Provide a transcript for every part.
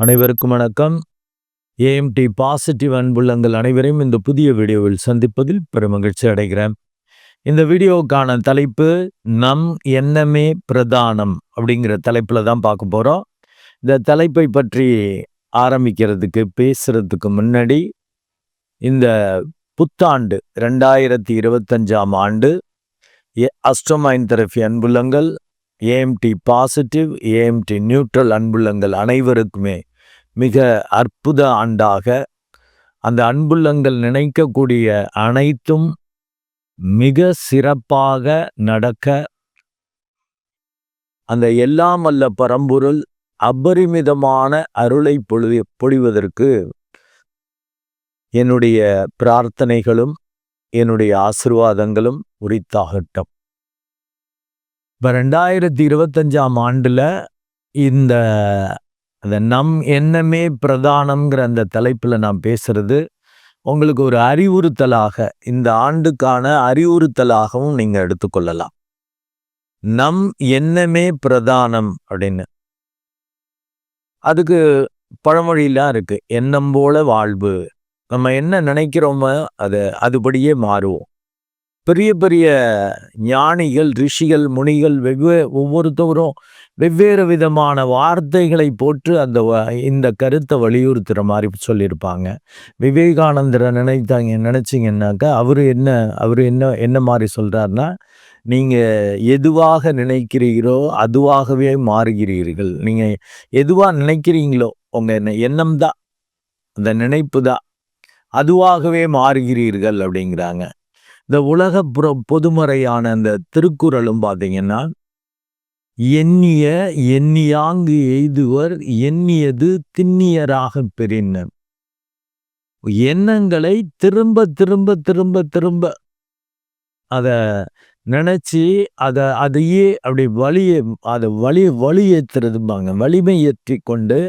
அனைவருக்கும் வணக்கம். AMD positive அன்புள்ளங்கள் அனைவரையும் இந்த புதிய வீடியோவில் சந்திப்பதில் பெருமகிழ்ச்சி அடைகிறேன். இந்த வீடியோவுக்கான தலைப்பு நம் எண்ணமே பிரதானம் அப்படிங்கிற தலைப்பில் தான் பார்க்க போகிறோம் இந்த தலைப்பை பற்றி ஆரம்பிக்கிறதுக்கு பேசுகிறதுக்கு முன்னாடி இந்த புத்தாண்டு ரெண்டாயிரத்தி இருபத்தஞ்சாம் ஆண்டு அஸ்ட்ரோமைன் தெரபி அன்புள்ளங்கள் ஏஎம்டி பாசிட்டிவ் ஏஎம்டி நியூட்ரல் அன்புள்ளங்கள் அனைவருக்குமே மிக அற்புத ஆண்டாக அந்த அன்புள்ளங்கள் நினைக்கக்கூடிய அனைத்தும் மிக சிறப்பாக நடக்க அந்த எல்லாம் அல்ல பரம்பொருள் அபரிமிதமான அருளை பொழி பொழிவதற்கு என்னுடைய பிரார்த்தனைகளும் என்னுடைய ஆசிர்வாதங்களும் உரித்தாகட்டும். இப்போ ரெண்டாயிரத்தி இருபத்தஞ்சாம் ஆண்டில் இந்த அந்த நம் எண்ணமே பிரதானம்ங்கிற அந்த தலைப்பில் நான் பேசுறது உங்களுக்கு ஒரு அறிவுறுத்தலாக இந்த ஆண்டுக்கான அறிவுறுத்தலாகவும் நீங்கள் எடுத்துக்கொள்ளலாம். நம் எண்ணமே பிரதானம் அப்படின்னு. அதுக்கு பழமொழியெலாம் இருக்கு எண்ணம் போல வாழ்வு. நம்ம என்ன நினைக்கிறோமோ அதை அதுபடியே மாறுவோம். பெரிய பெரிய ஞானிகள் ரிஷிகள் முனிகள் வெவ்வே ஒவ்வொருத்தவரும் வெவ்வேறு விதமான வார்த்தைகளை போட்டு அந்த இந்த கருத்தை வலியுறுத்துகிற மாதிரி சொல்லியிருப்பாங்க. விவேகானந்தரை நினைத்தாங்க நினச்சிங்கன்னாக்கா அவர் என்ன அவர் என்ன என்ன மாதிரி சொல்கிறாருன்னா நீங்கள் எதுவாக நினைக்கிறீர்களோ அதுவாகவே மாறுகிறீர்கள். நீங்கள் எதுவாக நினைக்கிறீங்களோ உங்கள் எண்ணம் தான் அந்த நினைப்பு தான் அதுவாகவே மாறுகிறீர்கள் அப்படிங்கிறாங்க. இந்த உலக பொதுமறையான அந்த திருக்குறளும் பார்த்தீங்கன்னா எண்ணிய எண்ணியாங்கு எய்துவர் எண்ணியது திண்ணியராக பெறினர் எண்ணங்களை திரும்ப திரும்ப திரும்ப திரும்ப அதை நினச்சி அதை அதையே அப்படி வழியை அதை வழி வழி ஏற்றுறதும்பாங்க வலிமை ஏற்றி கொண்டு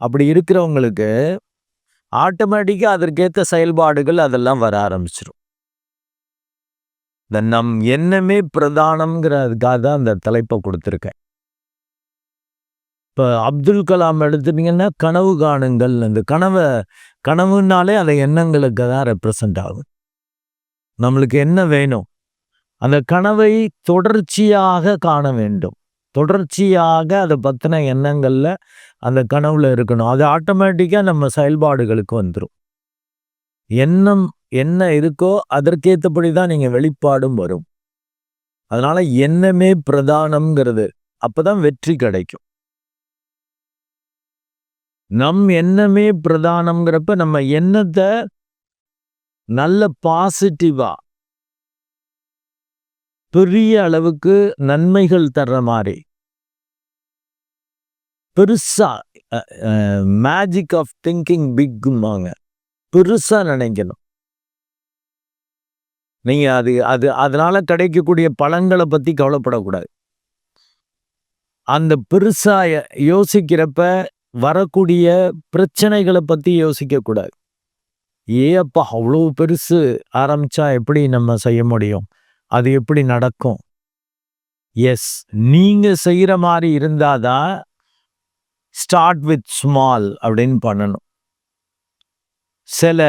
அப்படி இருக்கிறவங்களுக்கு ஆட்டோமேட்டிக்காக அதற்கேற்ற செயல்பாடுகள் அதெல்லாம் வர ஆரம்பிச்சிடும் இந்த நம் எண்ணமே பிரதானம்ங்கிறதுக்காக தான் அந்த தலைப்பை கொடுத்துருக்கேன். இப்போ அப்துல் கலாம் எடுத்துட்டீங்கன்னா கனவு காணுங்கள் அந்த கனவை கனவுனாலே அந்த எண்ணங்களுக்கு தான் ரெப்ரசன்ட் ஆகும். நம்மளுக்கு என்ன வேணும்? அந்த கனவை தொடர்ச்சியாக காண வேண்டும். தொடர்ச்சியாக அதை பற்றின எண்ணங்களில் அந்த கனவுல இருக்கணும். அது ஆட்டோமேட்டிக்காக நம்ம செயல்பாடுகளுக்கு வந்துடும் எண்ணம் என்ன இருக்கோ அதற்கேற்றபடி தான் நீங்கள் வெளிப்பாடும் வரும். அதனால் எண்ணமே பிரதானம்ங்கிறது. அப்போ தான் வெற்றி கிடைக்கும். நம் எண்ணமே பிரதானங்கிறப்ப நம்ம எண்ணத்தை நல்ல பாசிட்டிவா பெரிய அளவுக்கு நன்மைகள் தர்ற மாதிரி பெருசா மேஜிக் ஆஃப் திங்கிங் பிக்குமாங்க பெருசா நினைக்கணும். நீங்க அது அது அதனால கிடைக்கக்கூடிய பழங்களை பத்தி கவலைப்படக்கூடாது. அந்த பெருசா யோசிக்கிறப்ப வரக்கூடிய பிரச்சனைகளை பற்றி யோசிக்கக்கூடாது ஏ அப்பா அவ்வளோ பெருசு ஆரம்பித்தா எப்படி நம்ம செய்ய முடியும்? அது எப்படி நடக்கும்? எஸ் நீங்கள் செய்கிற மாதிரி இருந்தால் தான் ஸ்டார்ட் வித் ஸ்மால் அப்படின்னு பண்ணணும். சில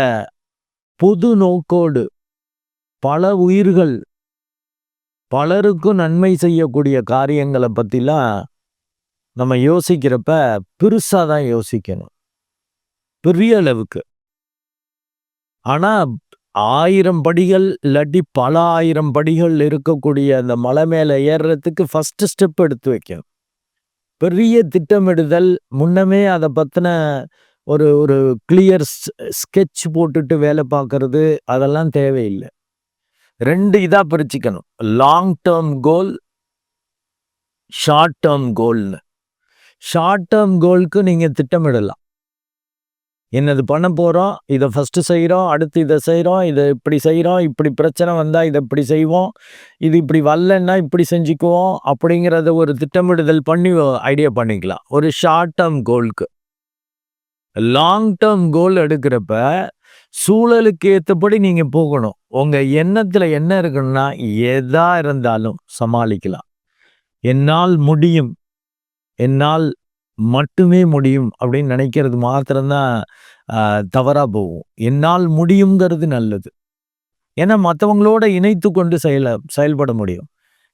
பொது நோக்கோடு பல உயிர்கள் பலருக்கும் நன்மை செய்யக்கூடிய காரியங்களை பற்றிலாம் நம்ம யோசிக்கிறப்ப பெருசாக தான் யோசிக்கணும். பெரிய அளவுக்கு. ஆனால் ஆயிரம் படிகள் இல்லாட்டி பல ஆயிரம் படிகள் இருக்கக்கூடிய அந்த மலை மேலே ஏறுறதுக்கு ஃபஸ்ட்டு ஸ்டெப் எடுத்து வைக்கணும். பெரிய திட்டமிடுதல் முன்னமே அதை பற்றின ஒரு ஒரு கிளியர் ஸ்கெட்ச் போட்டுட்டு வேலை பார்க்கறது அதெல்லாம் தேவையில்லை. ரெண்டு இதாக பிரிச்சுக்கணும். Long term goal short term கோல்னு short term கோலுக்கு நீங்கள் திட்டமிடலாம். என்னது பண்ண போகிறோம் இதை ஃபஸ்ட்டு செய்கிறோம் அடுத்து இதை செய்கிறோம் இதை இப்படி செய்கிறோம் இப்படி பிரச்சனை வந்தால் இதை இப்படி செய்வோம் இது இப்படி வரலன்னா இப்படி செஞ்சுக்குவோம் அப்படிங்கிறத ஒரு திட்டமிடுதல் பண்ணி ஐடியா பண்ணிக்கலாம். ஒரு ஷார்ட் டேர்ம் கோலுக்கு லாங் டேர்ம் கோல் எடுக்கிறப்ப சூழலுக்கு ஏற்றபடி நீங்கள் போகணும். உங்கள் எண்ணத்தில் என்ன இருக்குன்னா எதா இருந்தாலும் சமாளிக்கலாம். என்னால் முடியும். என்னால் மட்டுமே முடியும் அப்படின்னு நினைக்கிறது மாத்திரம்தான் தவறாக போகும். என்னால் முடியுங்கிறது நல்லது. ஏன்னா மற்றவங்களோட இணைத்து கொண்டு செயல செயல்பட முடியும்.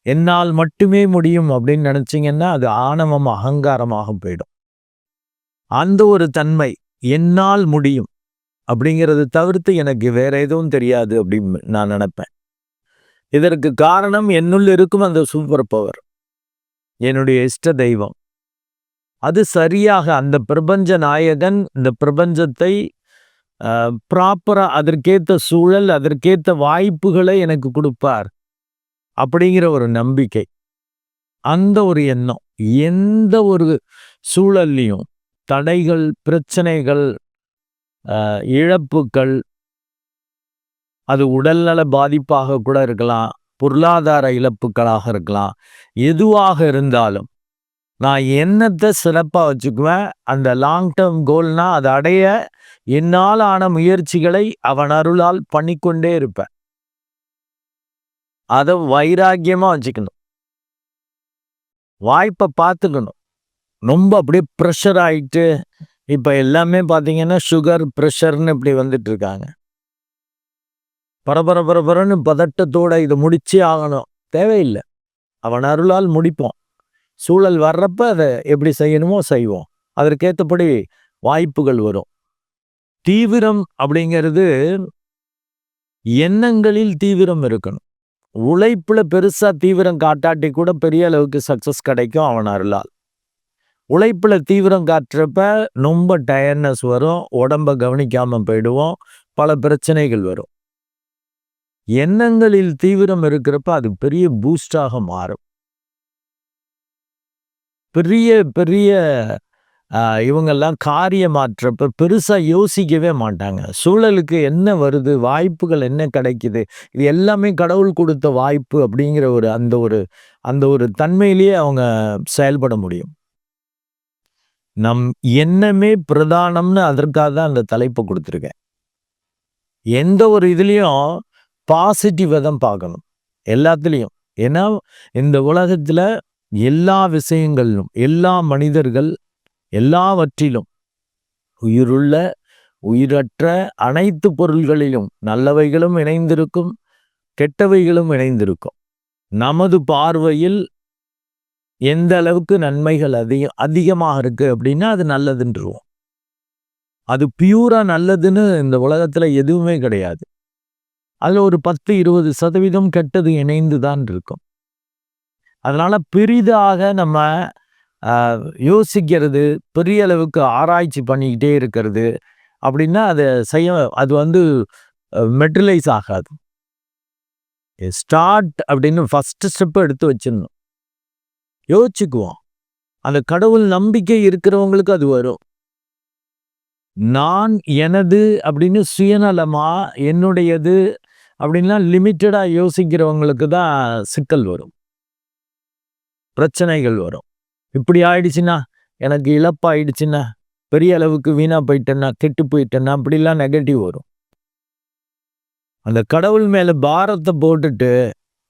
என்னால் மட்டுமே முடியும் அப்படின்னு நினச்சிங்கன்னா அது ஆணவம் அகங்காரமாக போயிடும். அந்த ஒரு தன்மை என்னால் முடியும் அப்படிங்கிறது தவிர்த்து எனக்கு வேற எதுவும் தெரியாது அப்படின்னு நான் நினைப்பேன். இதற்கு காரணம் என்னுள் இருக்கும் அந்த சூப்பர் பவர் என்னுடைய இஷ்ட தெய்வம். அது சரியாக அந்த பிரபஞ்ச நாயகன் இந்த பிரபஞ்சத்தை ப்ராப்பரா அதற்கேற்ற சூழல் அதற்கேற்ற வாய்ப்புகளை எனக்கு கொடுப்பார் அப்படிங்கிற ஒரு நம்பிக்கை. அந்த ஒரு எண்ணம் எந்த ஒரு சூழல்லையும் தடைகள் பிரச்சனைகள் இழப்புகள் அது உடல்நல பாதிப்பாக கூட இருக்கலாம் பொருளாதார இழப்புகளாக இருக்கலாம் எதுவாக இருந்தாலும் நான் என்னத்தை சிறப்பாக வச்சுக்குவேன் அந்த லாங் டேர்ம் கோல்னா அதை அடைய என்னால் ஆன முயற்சிகளை அவன் அருளால் பண்ணிக்கொண்டே இருப்பேன். அதை வைராக்கியமாக வச்சுக்கணும். வாய்ப்பை பார்த்துக்கணும். ரொம்ப அப்படியே ப்ரெஷர் ஆகிட்டு இப்போ எல்லாமே பார்த்தீங்கன்னா சுகர் ப்ரெஷர்னு இப்படி வந்துட்டு இருக்காங்க. பரபர பரபரன்னு பதட்டத்தோட இதை முடிச்சே ஆகணும். தேவையில்லை. அவன் அருளால் முடிப்போம். சூழல் வர்றப்ப அதை எப்படி செய்யணுமோ செய்வோம். அதற்கேற்றபடி வாய்ப்புகள் வரும். தீவிரம் அப்படிங்கிறது எண்ணங்களில் தீவிரம் இருக்கணும். உழைப்புல பெருசா தீவிரம் காட்டாட்டி கூட பெரிய அளவுக்கு சக்சஸ் கிடைக்கும் அவன் அருளால் உழைப்புல தீவிரம் காட்டுறப்ப ரொம்ப டயர்னஸ் வரும் உடம்ப கவனிக்காம போயிடுவோம் பல பிரச்சனைகள் வரும். எண்ணங்களில் தீவிரம் இருக்கிறப்ப அது பெரிய பூஸ்டாக மாறும். பெரிய பெரிய இவங்கெல்லாம் காரியமாற்றப்ப பெருசாக யோசிக்கவே மாட்டாங்க. சூழலுக்கு என்ன வருது வாய்ப்புகள் என்ன கிடைக்குது இது எல்லாமே கடவுள் கொடுத்த வாய்ப்பு அப்படிங்கிற ஒரு அந்த ஒரு அந்த ஒரு தன்மையிலேயே அவங்க செயல்பட முடியும். நம் எண்ணமே பிரதானம்னு அதற்காக தான் அந்த தலைப்பை கொடுத்துருக்கேன். எந்த ஒரு இதுலேயும் பாசிட்டிவை தான் பார்க்கணும். எல்லாத்துலேயும். ஏன்னா இந்த உலகத்தில் எல்லா விஷயங்களிலும் எல்லா மனிதர்கள் எல்லாவற்றிலும் உயிருள்ள உயிரற்ற அனைத்து பொருள்களிலும் நல்லவைகளும் இணைந்திருக்கும் கெட்டவைகளும் இணைந்திருக்கும். நமது பார்வையில் எந்த அளவுக்கு நன்மைகள் அதிகம் அதிகமாக இருக்குது அப்படின்னா அது நல்லதுன்றுவோம். அது பியூராக நல்லதுன்னு இந்த உலகத்தில் எதுவுமே கிடையாது. அதில் ஒரு பத்து இருபது சதவீதம் கெட்டது இணைந்து தான் இருக்கும். அதனால் பெரிதாக நம்ம யோசிக்கிறது பெரிய அளவுக்கு ஆராய்ச்சி பண்ணிக்கிட்டே இருக்கிறது அப்படின்னா அதை செய்ய அது வந்து மெட்டலைஸ் ஆகாது. ஸ்டார்ட் அப்படின்னு ஃபஸ்ட்டு ஸ்டெப்பு எடுத்து வச்சிடணும். யோசிச்சுக்குவோம். அந்த கடவுள் நம்பிக்கை இருக்கிறவங்களுக்கு அது வரும். நான் எனது அப்படின்னு சுயநலமா என்னுடையது அப்படின்லாம் லிமிட்டடாக யோசிக்கிறவங்களுக்கு தான் சிக்கல் வரும். பிரச்சனைகள் வரும். இப்படி ஆயிடுச்சுன்னா எனக்கு இழப்பாயிடுச்சுன்னா பெரிய அளவுக்கு வீணாக போயிட்டேன்னா கெட்டு போயிட்டேன்னா அப்படிலாம் நெகட்டிவ் வரும். அந்த கடவுள் மேலே பாரத்தை போட்டுட்டு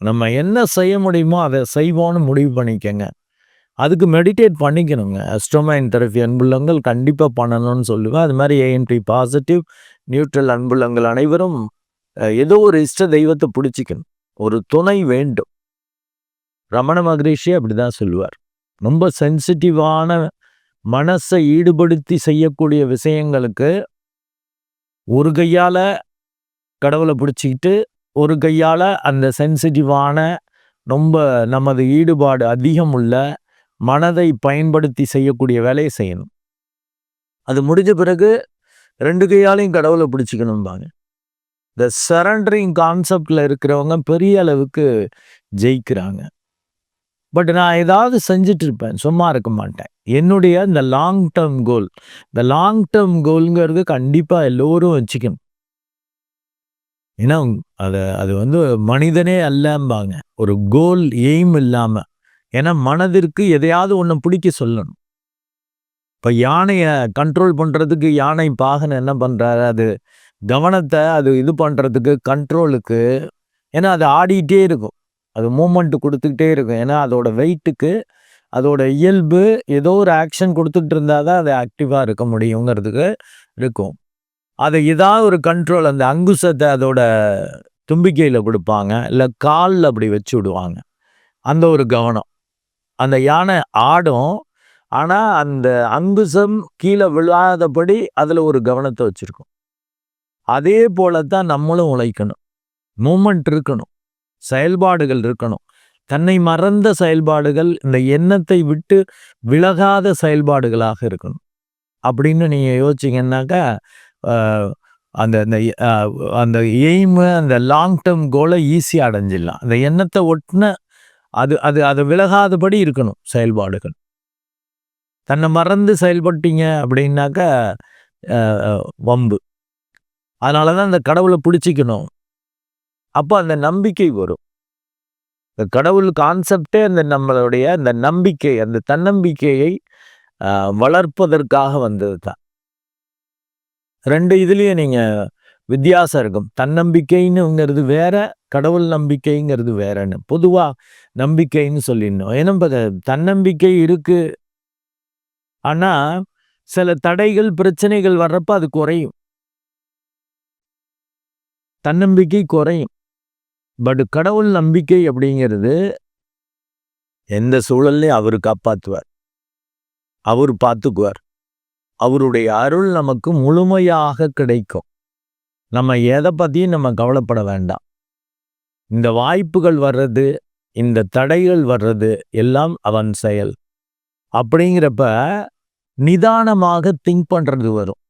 நம்ம என்ன செய்ய முடியுமோ அதை செய்வோம்னு முடிவு பண்ணிக்கங்க. அதுக்கு மெடிடேட் பண்ணிக்கணுங்க. அஸ்ட்ரோமைன் தெரப்பி அன்புள்ளங்கள் கண்டிப்பாக பண்ணணும்னு சொல்லுவேன். அது மாதிரி ஏஎன்டி பாசிட்டிவ் நியூட்ரல் அன்புள்ளங்கள் அனைவரும் ஏதோ ஒரு இஷ்ட தெய்வத்தை பிடிச்சிக்கணும். ஒரு துணை வேண்டும். ரமண மகரிஷி அப்படிதான் சொல்லுவார். ரொம்ப சென்சிட்டிவான மனசை ஈடுபடுத்தி செய்யக்கூடிய விஷயங்களுக்கு ஒரு கையால் கடவுளை பிடிச்சிக்கிட்டு ஒரு கையால் அந்த சென்சிட்டிவான ரொம்ப நமது ஈடுபாடு அதிகம் உள்ள மனதை பயன்படுத்தி செய்யக்கூடிய வேலையை செய்யணும். அது முடிஞ்ச பிறகு ரெண்டு கையாலையும் கடவுளை பிடிச்சிக்கணும்பாங்க. இந்த சரண்டரிங் கான்செப்டில் இருக்கிறவங்க பெரிய அளவுக்கு ஜெயிக்கிறாங்க. பட் நான் ஏதாவது செஞ்சுட்டு இருப்பேன் சும்மா இருக்க மாட்டேன். என்னுடைய இந்த லாங் டேர்ம் கோல் இந்த லாங் டேர்ம் கோல்ங்கிறது கண்டிப்பாக எல்லோரும் வச்சுக்கணும். ஏன்னா அது அது வந்து மனிதனே அல்லம்பாங்க. ஒரு கோல் எய்ம் இல்லாமல் ஏன்னா மனதிற்கு எதையாவது ஒன்று பிடிக்க சொல்லணும். இப்போ யானையை கண்ட்ரோல் பண்ணுறதுக்கு யானை பாகனை என்ன பண்ணுறாரு அது கவனத்தை அது இது பண்ணுறதுக்கு கண்ட்ரோலுக்கு ஏன்னா அது ஆடிக்கிட்டே இருக்கும். அது மூமெண்ட் கொடுத்துக்கிட்டே இருக்கும். ஏன்னா அதோட வெயிட்டுக்கு அதோட இயல்பு ஏதோ ஒரு ஆக்ஷன் கொடுத்துட்டு இருந்தால் தான் அது ஆக்டிவாக இருக்க முடியுங்கிறதுக்கு இருக்கும். அதை ஏதாவது ஒரு கண்ட்ரோல் அந்த அங்குசத்தை அதோட தும்பிக்கையில் கொடுப்பாங்க. இல்லை காலில் அப்படி வச்சு விடுவாங்க. அந்த ஒரு கவனம். அந்த யானை ஆடும். ஆனால் அந்த அங்குசம் கீழே விழாதபடி அதில் ஒரு கவனத்தை வச்சுருக்கும். அதே போல தான் நம்மளும் உழைக்கணும். மூமெண்ட் இருக்கணும். செயல்பாடுகள் இருக்கணும். தன்னை மறந்த செயல்பாடுகள் இந்த எண்ணத்தை விட்டு விலகாத செயல்பாடுகளாக இருக்கணும். அப்படின்னு நீங்கள் யோசிச்சிங்கன்னாக்கா அந்த அந்த அந்த எய்மு அந்த லாங் டேர்ம் கோலை ஈஸியாக அடைஞ்சிடலாம். அந்த எண்ணத்தை ஒட்டின அது அது அதை விலகாதபடி இருக்கணும் செயல்பாடுகள். தன்னை மறந்து செயல்பட்டீங்க அப்படின்னாக்கா வம்பு. அதனால தான் அந்த கடவுளை பிடிச்சிக்கணும். அப்போ அந்த நம்பிக்கை வரும். இந்த கடவுள் கான்செப்டே அந்த நம்மளுடைய அந்த நம்பிக்கை அந்த தன்னம்பிக்கையை வளர்ப்பதற்காக வந்தது தான். ரெண்டு இதுலேயும் நீங்கள் வித்தியாசம் இருக்கும். தன்னம்பிக்கைன்னுங்கிறது வேற கடவுள் நம்பிக்கைங்கிறது வேறன்னு. பொதுவாக நம்பிக்கைன்னு சொல்லிடணும். ஏன்னா தன்னம்பிக்கை இருக்கு. ஆனால் சில தடைகள் பிரச்சனைகள் வர்றப்ப அது குறையும். தன்னம்பிக்கை குறையும். பட் கடவுள் நம்பிக்கை அப்படிங்கிறது எந்த சூழல்லையும் அவர் காப்பாற்றுவார் அவர் பார்த்துக்குவார் அவருடைய அருள் நமக்கு முழுமையாக கிடைக்கும். நம்ம எதை பற்றியும் நம்ம கவலைப்பட வேண்டாம். இந்த வாய்ப்புகள் வர்றது இந்த தடைகள் வர்றது எல்லாம் அவன் செயல். அப்படிங்கிறப்ப நிதானமாக திங்க் பண்ணுறது வரும்.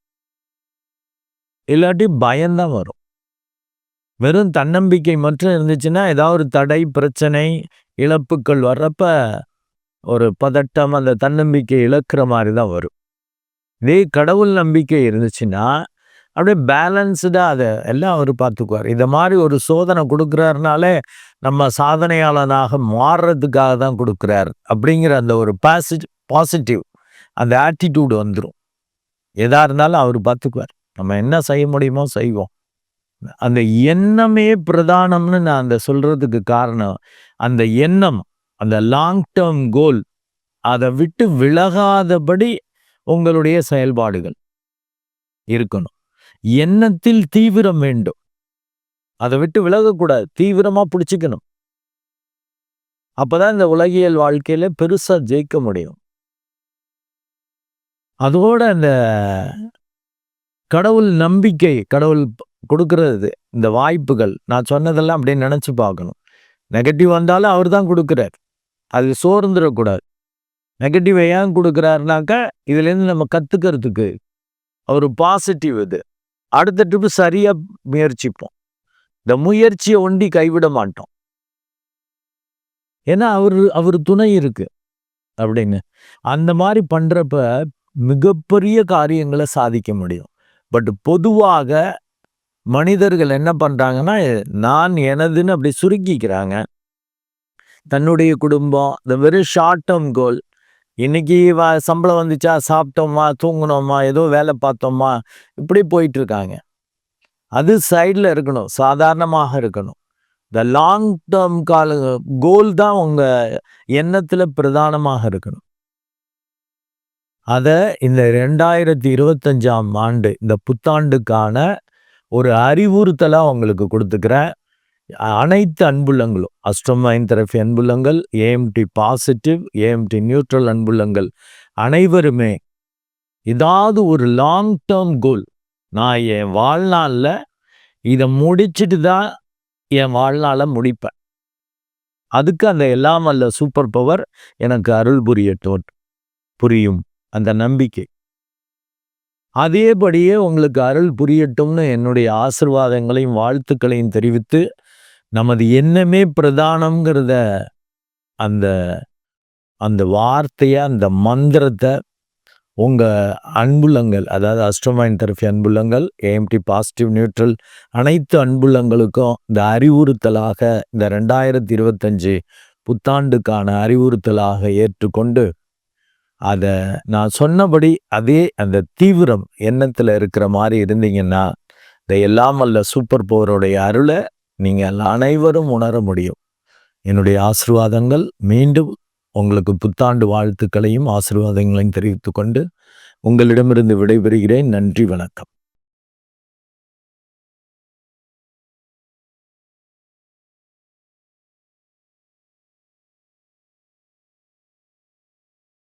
இல்லாட்டி பயம்தான் வரும். வெறும் தன்னம்பிக்கை மட்டும் இருந்துச்சுன்னா ஏதாவது ஒரு தடை பிரச்சனை இழப்புக்கள் வர்றப்ப ஒரு பதட்டம் அந்த தன்னம்பிக்கை இழக்கிற மாதிரி தான் வரும். இதே கடவுள் நம்பிக்கை இருந்துச்சுன்னா அப்படியே பேலன்ஸ்டாக அதை எல்லாம் அவர் பார்த்துக்குவார். இதை மாதிரி ஒரு சோதனை கொடுக்குறாருனாலே நம்ம சாதனையாளனாக மாறுறதுக்காக தான் கொடுக்குறார் அப்படிங்கிற அந்த ஒரு பாசிட்டிவ் பாசிட்டிவ் அந்த ஆட்டிடியூடு வந்துடும் எதாக இருந்தாலும் அவர் பார்த்துக்குவார். நம்ம என்ன செய்ய முடியுமோ செய்வோம். அந்த எண்ணமே பிரதானம்னு நான் அந்த சொல்றதுக்கு காரணம். அந்த எண்ணம் அந்த லாங் டேர்ம் கோல் அதை விட்டு விலகாதபடி உங்களுடைய செயல்பாடுகள் இருக்கணும். எண்ணத்தில் தீவிரம் வேண்டும். அதை விட்டு விலகக்கூடாது. தீவிரமா பிடிச்சிக்கணும். அப்பதான் இந்த உலகியல் வாழ்க்கையில பெருசா ஜெயிக்க முடியும். அதோட அந்த கடவுள் நம்பிக்கை கடவுள் கொடுக்கறது இந்த வாய்ப்புகள். நான் சொன்னதெல்லாம் அப்படியே நினச்சி பார்க்கணும். நெகட்டிவ் வந்தாலும் அவர் தான் கொடுக்குறார். அது சோர்ந்துடக்கூடாது. நெகட்டிவ் ஏன் கொடுக்குறாருனாக்கா இதுலேருந்து நம்ம கற்றுக்கிறதுக்கு ஒரு பாசிட்டிவ் இது. அடுத்த ட்ரிப்பு சரியாக முயற்சிப்போம். இந்த முயற்சியை ஒண்டி கைவிட மாட்டோம். ஏன்னா அவர் அவர் துணை இருக்கு. அப்படின்னு. அந்த மாதிரி பண்ணுறப்ப மிகப்பெரிய காரியங்களை சாதிக்க முடியும். பட் பொதுவாக மனிதர்கள் என்ன பண்ணுறாங்கன்னா நான் எனதுன்னு அப்படி சுருக்கிக்கிறாங்க. தன்னுடைய குடும்பம் இந்த வெறும் ஷார்ட் டேர்ம் கோல் இன்னைக்கு சம்பளம் வந்துச்சா சாப்பிட்டோமா தூங்கினோமா ஏதோ வேலை பார்த்தோமா இப்படி போயிட்டு இருக்காங்க அது சைடில் இருக்கணும் சாதாரணமாக இருக்கணும். இந்த லாங் டேர்ம் கால கோல் தான் உங்கள் எண்ணத்தில் பிரதானமாக இருக்கணும். அதை இந்த ரெண்டாயிரத்தி இருபத்தஞ்சாம் ஆண்டு இந்த புத்தாண்டுக்கான ஒரு அறிவுறுத்தலாக அவங்களுக்கு கொடுத்துக்கிறேன். அனைத்து அன்புள்ளங்களும் அஸ்டமைன் தெரபி அன்புள்ளங்கள் ஏஎம்டி பாசிட்டிவ் ஏஎம்டி நியூட்ரல் அன்புள்ளங்கள் அனைவருமே ஏதாவது ஒரு லாங் டேர்ம் கோல் நான் என் வாழ்நாளில் இதை முடிச்சுட்டு தான் என் வாழ்நாளை முடிப்பேன். அதுக்கு அந்த எல்லாம் அல்ல சூப்பர் பவர் எனக்கு அருள் டோட் புரியும் அந்த நம்பிக்கை. அதேபடியே உங்களுக்கு அருள் புரியட்டும்னு என்னுடைய ஆசிர்வாதங்களையும் வாழ்த்துக்களையும் தெரிவித்து நமது எண்ணமே பிரதானங்கிறத அந்த அந்த வார்த்தையை அந்த மந்திரத்தை உங்கள் அன்புள்ளங்கள் அதாவது அஸ்ட்ரோமைன் தெரஃபி அன்புள்ளங்கள் ஏஎம்டி பாசிட்டிவ் நியூட்ரல் அனைத்து அன்புள்ளங்களுக்கும் இந்த அறிவுறுத்தலாக இந்த ரெண்டாயிரத்தி இருபத்தஞ்சு புத்தாண்டுக்கான அறிவுறுத்தலாக ஏற்றுக்கொண்டு அதை நான் சொன்னபடி அதே அந்த தீவிரம் எண்ணத்தில் இருக்கிற மாதிரி இருந்தீங்கன்னா இந்த எல்லாம் அல்ல சூப்பர் பவருடைய அருளை நீங்கள் அனைவரும் உணர முடியும். என்னுடைய ஆசிர்வாதங்கள் மீண்டும் உங்களுக்கு புத்தாண்டு வாழ்த்துக்களையும் ஆசீர்வாதங்களையும் தெரிவித்துக்கொண்டு உங்களிடமிருந்து விடைபெறுகிறேன். நன்றி வணக்கம்.